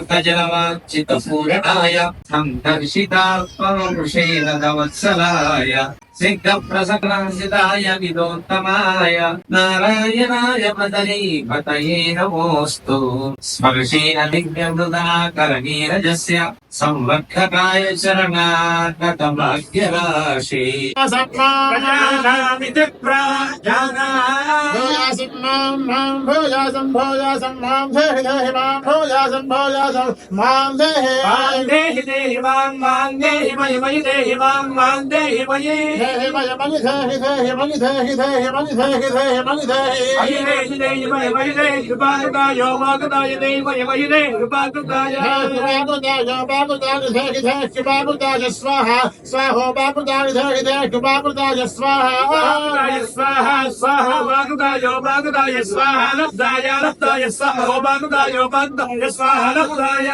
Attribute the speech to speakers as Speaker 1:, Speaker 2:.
Speaker 1: పంకజలవాంఛితపూరణాయ సంకర్షితాత్మృషేణ వత్సలాయ సిద్ధ ప్రసక్రాంసితాయ విదోత్తమాయ నారాయణాయ పదరీ పతయే నమోస్తు స్పర్శేన దివ్యమృదాకరనీరజస్య సంవర్ధకాయ శరణాగత భాగ్యరాశి
Speaker 2: ప్రజానామితి ప్రాజానా
Speaker 3: భూయాసం మాం మాం భూయాసం భూయాసం మాం దేహి దేహి మాం భూయాసం భూయాసం మాం దేహి
Speaker 2: మాం దేహి దేహి మాం మాం దేహి మయి మయి దేహి మాం మాం దేహి మయి
Speaker 3: దేహి మయ మని దేహి దేహి మని దేహి దేహి మని దేహి దేహి మని దేహి
Speaker 2: మయి దేహి దేహి మయి మయి దేహి కృపాకృతాయ వాకృతాయ దేహి మయి మయి దేహి కృపాకృతాయ
Speaker 3: బాగుదాయ బాగుదాయ దేహి దేహి బాగుదాయ స్వాహ స్వాహో బాగుదాయ దేహి దేహి స్వాహ
Speaker 2: లబ్ధాయ లబ్ధాయ స్వాహ వాకృతాయ స్వాహ లబ్ధాయ